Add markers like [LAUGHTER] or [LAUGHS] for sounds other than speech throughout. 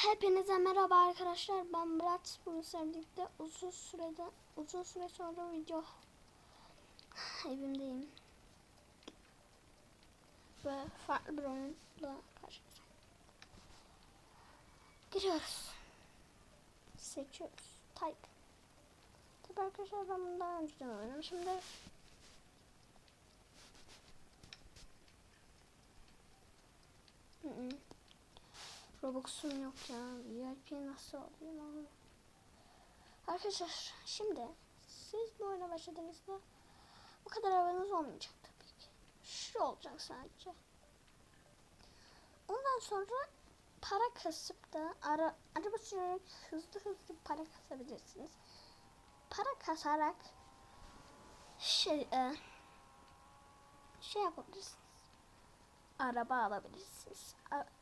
Hepinize merhaba arkadaşlar. Ben Murat. Bugün sevdikte uzun sürede uzun süre sonra video evimdeyim. Ve farklı bir oyunla karşınızdayım. Giriyoruz. Seçiyoruz. Type. Tabi arkadaşlar ben bunu daha önceden oynadım. Şimdi hı. Robux'um yok ya. VIP nasıl alayım onu? Arkadaşlar şimdi siz bu oyuna başladığınızda bu kadar havanız olmayacak tabii ki. Şu olacak sadece. Ondan sonra para kasıp da ara, araba sürerek hızlı hızlı para kasabilirsiniz. Para kasarak şey e, şey yapabilirsiniz. Araba alabilirsiniz. A-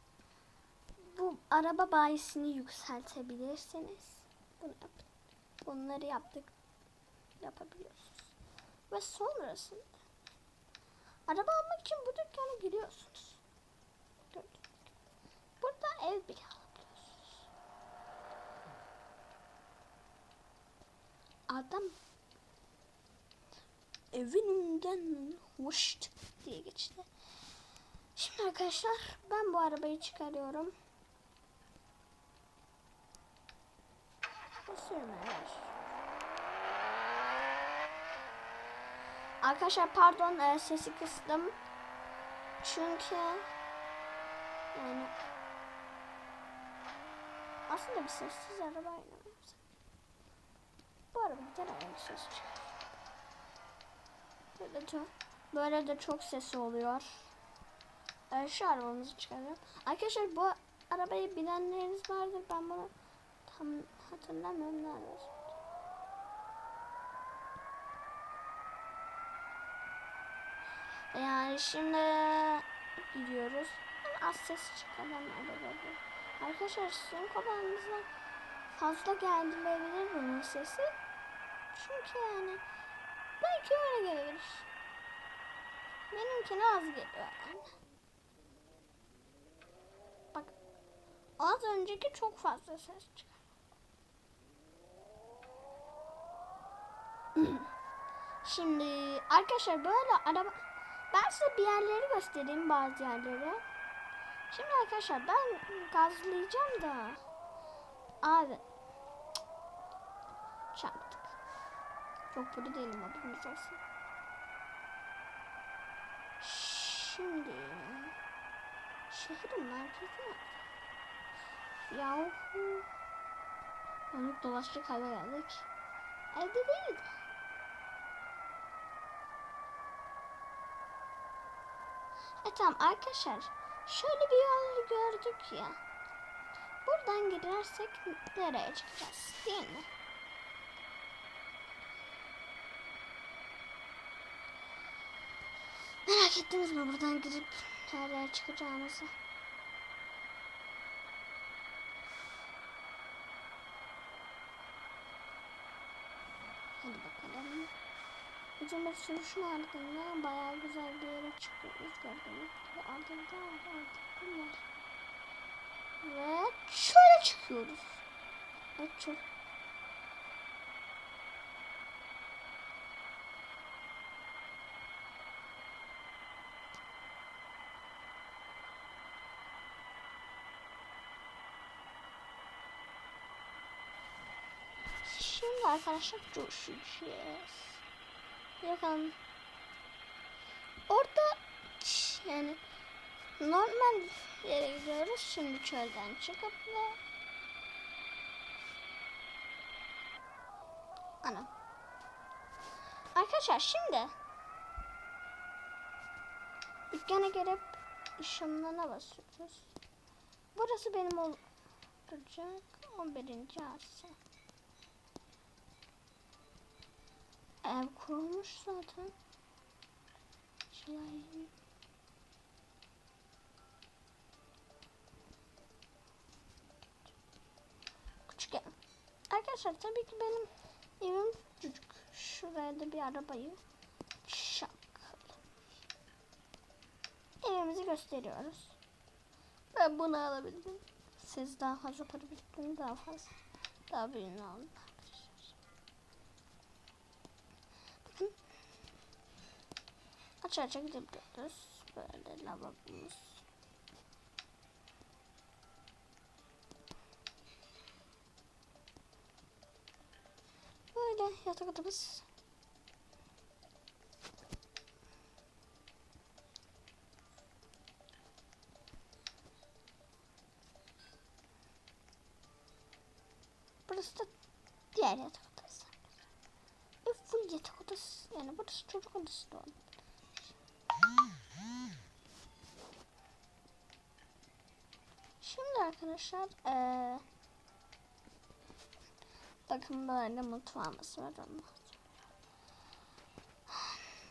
araba bayisini yükseltebilirsiniz. Bunu yap. Bunları yaptık. Yapabiliyorsunuz. Ve sonrasında araba almak için bu dükkana giriyorsunuz. Burada ev bile alabiliyorsunuz. Adam evin önünden hoşt diye geçti. Şimdi arkadaşlar ben bu arabayı çıkarıyorum. Evet. Arkadaşlar pardon e, sesi kıstım. Çünkü yani aslında bir sessiz araba oynamıyorum. Bu araba gider aynı ses. Böyle de, böyle de çok sesi oluyor. Ee, şu arabamızı çıkarıyorum. Arkadaşlar bu arabayı bilenleriniz vardır. Ben bunu tam hatırlamıyorum nerede. Yani şimdi gidiyoruz. Az ses çıkarım arabada. Arkadaşlar sizin kulağınıza fazla geldirebilir bunun sesi. Çünkü yani belki öyle gelebilir. Benimkine az geliyor yani. Bak az önceki çok fazla ses çıkar. [LAUGHS] Şimdi arkadaşlar böyle araba ben size bir yerleri göstereyim bazı yerleri. Şimdi arkadaşlar ben gazlayacağım da abi çarptık. Çok burada değilim haberiniz olsun. Şimdi şehrin merkezi? Yahu Dönüp dolaştık hale geldik. Evde değildi. Tamam arkadaşlar. Şöyle bir yol gördük ya. Buradan girersek nereye çıkacağız değil mi? Merak ettiniz mi buradan girip nereye çıkacağımızı? Hadi bakalım. Ucuma sürüşün ardından bayağı güzel bir yere çıkıyoruz gördüğünüz gibi. Ardından ardından var. Ve şöyle çıkıyoruz. Çok Şimdi arkadaşlar coşacağız. Bakalım. Orada yani normal yere gidiyoruz. Şimdi çölden çıkıp ve Ana. Arkadaşlar şimdi dükkana gelip ışınlana basıyoruz. Burası benim olacak 11. arsa. Ev kurulmuş zaten. Ev. Arkadaşlar tabii ki benim evim küçük. Şuraya da bir arabayı çakalım. Evimizi gösteriyoruz. Ben bunu alabildim. Siz daha fazla para biriktirin daha fazla. Daha büyüğünü alın. Bakın. Aç aça gidebiliyoruz. Böyle lavabomuz. Böyle yatak odamız. Burası da diğer yatak odası. Ve full yatak odası. Yani burası çocuk odası da oldu. Şimdi arkadaşlar eee bakın böyle mutfağımız var ondan.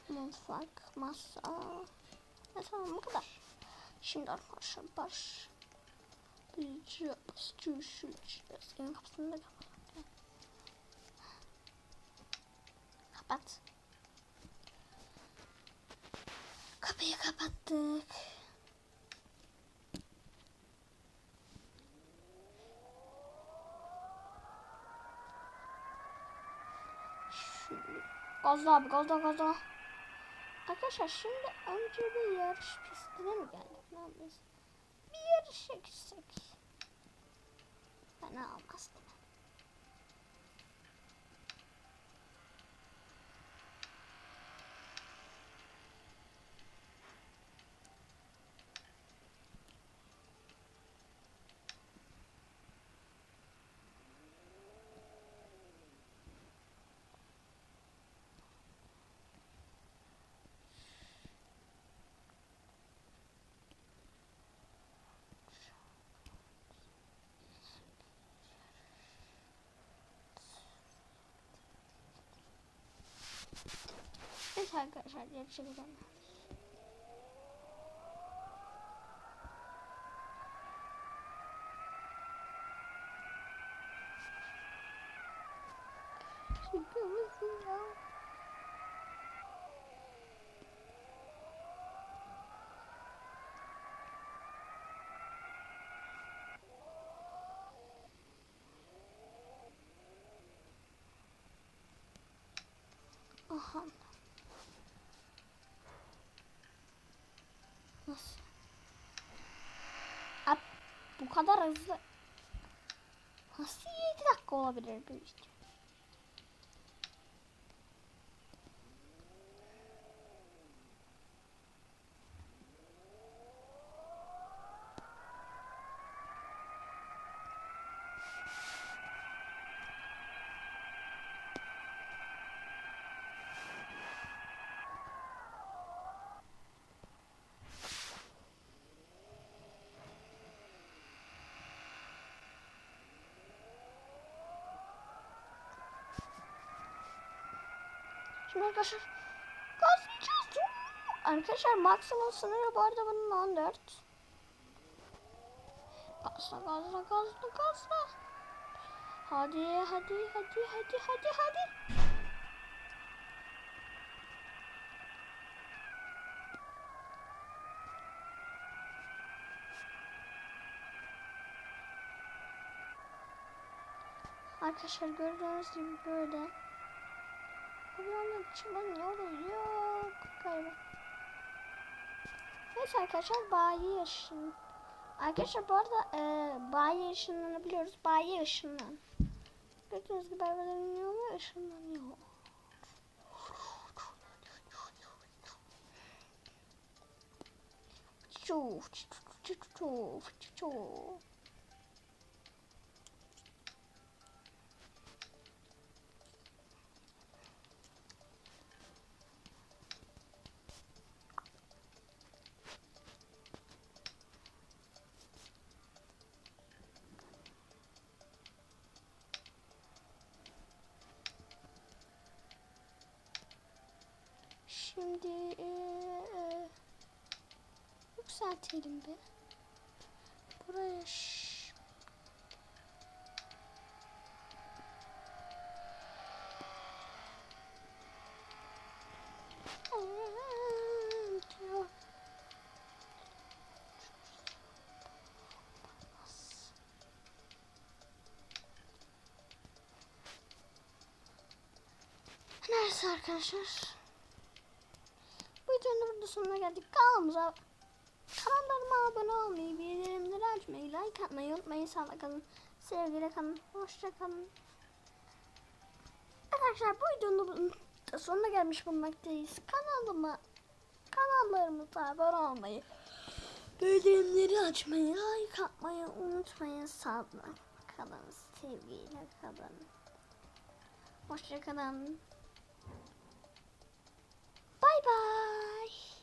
Mutfak, masa. Ve tamam bu kadar. Şimdi arkadaşlar baş Yapacağız, düşeceğiz. Evin kapısını da kapat. Kapat. Kapıyı kapattık. Şimdi gazla abi gazla gazla. Arkadaşlar şimdi önce bir yarış pistine mi geldik? Bir yarışa gitsek. Fena olmaz? Evet arkadaşlar yarışa gidelim. Şaka mısın ya? Aha. Nasıl? Bu kadar hızlı. Nasıl 7 dakika olabilir bir video? Arkadaşlar gazlayacağız. Arkadaşlar maksimum sınırı bu arada bunun 14. Gazla gazla gazla gazla. Hadi hadi hadi hadi hadi hadi. Arkadaşlar gördüğünüz gibi böyle. Anda çıkmanın yolu yok galiba. Neyse arkadaşlar bayi ışın. Arkadaşlar bu arada e, bayi ışınlanabiliyoruz. Bayi ışınlan. Gördüğünüz gibi arabaların yolu ışınlanıyor. Çuf çuf çuf çuf çuf. Şimdi e, e, yükseltelim bir. Buraya Neyse arkadaşlar. Videonun burada sonuna geldik. Kanalımıza kanallarıma abone olmayı, bildirimleri açmayı, like atmayı unutmayın. Sağlıkla kalın. Sevgiyle kalın. Hoşça kalın. Arkadaşlar bu videonun sonuna gelmiş bulunmaktayız. Kanalıma kanallarımıza abone olmayı, bildirimleri açmayı, like atmayı unutmayın. Sağlıkla kalın. Sevgiyle kalın. Hoşça kalın. 拜拜。